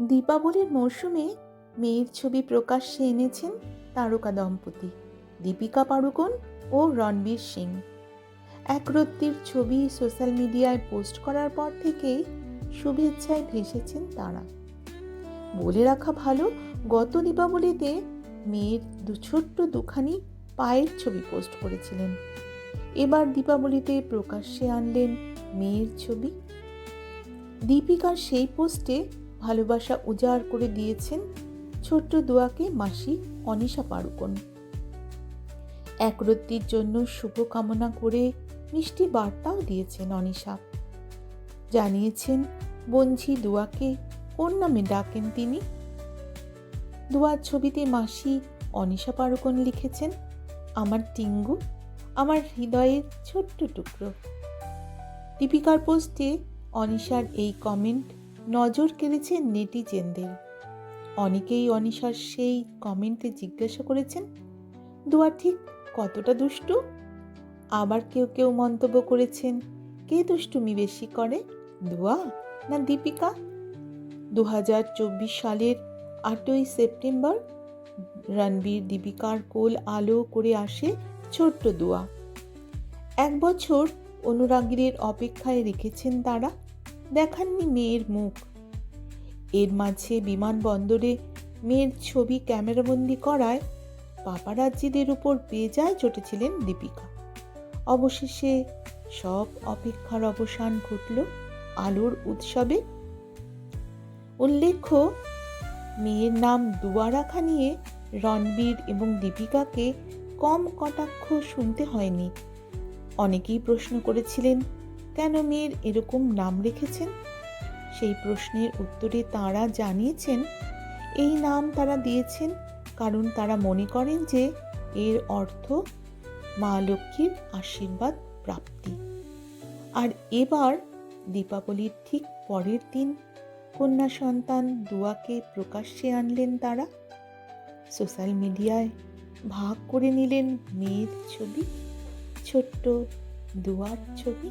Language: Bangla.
দীপাবলির মরশুমে মেয়ের ছবি প্রকাশ্যে এনেছেন তারকা দম্পতি দীপিকা পাড়ুকোন ও রণবীর সিং। একরত্তির ছবি সোশ্যাল মিডিয়ায় পোস্ট করার পর থেকেই শুভেচ্ছায় ভেসেছেন তারা। বলে রাখা ভালো, গত দীপাবলিতে মেয়ের দু ছোট্ট দুখানি পায়ের ছবি পোস্ট করেছিলেন। এবার দীপাবলিতে প্রকাশ্যে আনলেন মেয়ের ছবি। দীপিকার সেই পোস্টে ভালোবাসা উজাড় করে দিয়েছেন ছোট্ট দোয়াকে মাসি অনিশা পাড়ুকোন একরত্তির জন্য শুভ কামনা করে মিষ্টি বার্তাও দিয়েছেন অনিশা। জানিয়েছেন, বঞ্ঝি দোয়াকে কোন নামে ডাকেন তিনি? দোয়ার ছবিতে মাসি অনিশা পাড়ুকোন লিখেছেন, আমার টিঙ্গু, আমার হৃদয়ের ছোট্ট টুকরো। দীপিকার পোস্টে অনিশার এই কমেন্ট নজর কেড়েছে নেটিজেনদের। অনেকেই অনিশার সেই কমেন্টে জিজ্ঞাসা করেছেন দুয়া ঠিক কতটা দুষ্টু? আবার কেউ কেউ মন্তব্য করেছেন, কে দুষ্টুমি বেশি করে, দুয়া না দীপিকা? দু হাজার চব্বিশ সালের আটই সেপ্টেম্বর রণবীর দীপিকার কোল আলো করে আসে ছোট্ট দুয়া। এক বছর অনুরাগীদের অপেক্ষায় রেখেছেন তারা দেখাননি মেয়ের মুখ। এর মাঝে বিমানবন্দরে মেয়ের ছবি ক্যামেরাবন্দি করায় পাপারাজ্জিদের উপর বেজায় চটেছিলেন দীপিকা। অবশেষে সব অপেক্ষার অবসান ঘটল আলোর উৎসবে। উল্লেখ্য, মেয়ের নাম দুয়ারাখা নিয়ে রণবীর এবং দীপিকাকে কম কটাক্ষ শুনতে হয়নি। অনেকেই প্রশ্ন করেছিলেন কেন মেয়ের এরকম নাম রেখেছেন? সেই প্রশ্নের উত্তরে তারা জানিয়েছেন, এই নাম তারা দিয়েছেন কারণ তারা মনে করেন যে এর অর্থ মা লক্ষ্মীর আশীর্বাদ, প্রাপ্তি। আর এবার দীপাবলির ঠিক পরের দিন কন্যা সন্তান দুয়াকে প্রকাশ্যে আনলেন তারা। সোশ্যাল মিডিয়ায় ভাগ করে নিলেন মেয়ের ছবি, ছোট্ট দুয়ার ছবি।